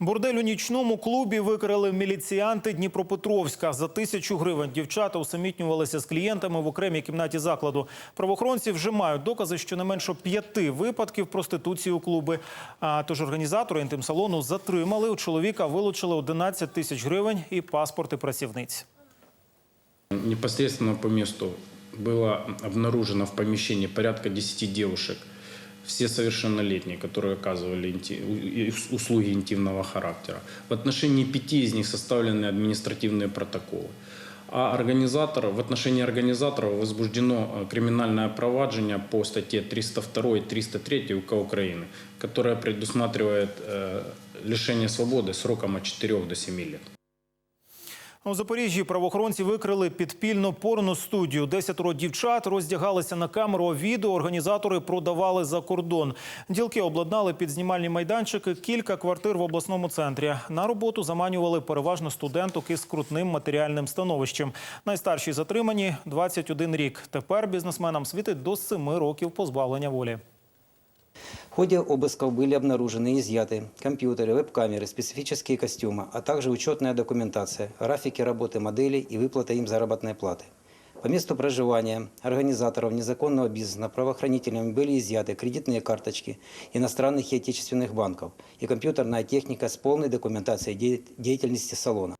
Бордель у нічному клубі викрили міліціянти Дніпропетровська. За тисячу гривень дівчата усамітнювалися з клієнтами в окремій кімнаті закладу. Правоохоронці вже мають докази щонайменше п'яти випадків проституції у клуби. А тож організатори інтим-салону затримали. У чоловіка вилучили 11 тисяч гривень і паспорти працівниць. Непосредственно по месту было обнаружено в помещении порядка 10 девушек, все совершеннолетние, которые оказывали инти- у- и услуги интимного характера. В отношении пяти из них составлены административные протоколы. А организаторов, в отношении организаторов возбуждено э, криминальное проваджение по статье 302 и 303 УК Украины, которая предусматривает э, лишение свободы сроком от 4 до 7 лет. У Запоріжжі правоохоронці викрили підпільну порностудію. Десятеро дівчат роздягалися на камеру, відео організатори продавали за кордон. Ділки обладнали під знімальні майданчики кілька квартир в обласному центрі. На роботу заманювали переважно студенток із крутним матеріальним становищем. Найстарші затримані 21 рік. Тепер бізнесменам світить до 7 років позбавлення волі. В ходе обысков были обнаружены и изъяты компьютеры, веб-камеры, специфические костюмы, а также учетная документация, графики работы моделей и выплата им заработной платы. По месту проживания организаторов незаконного бизнеса правоохранителями были изъяты кредитные карточки иностранных и отечественных банков и компьютерная техника с полной документацией де- деятельности салона.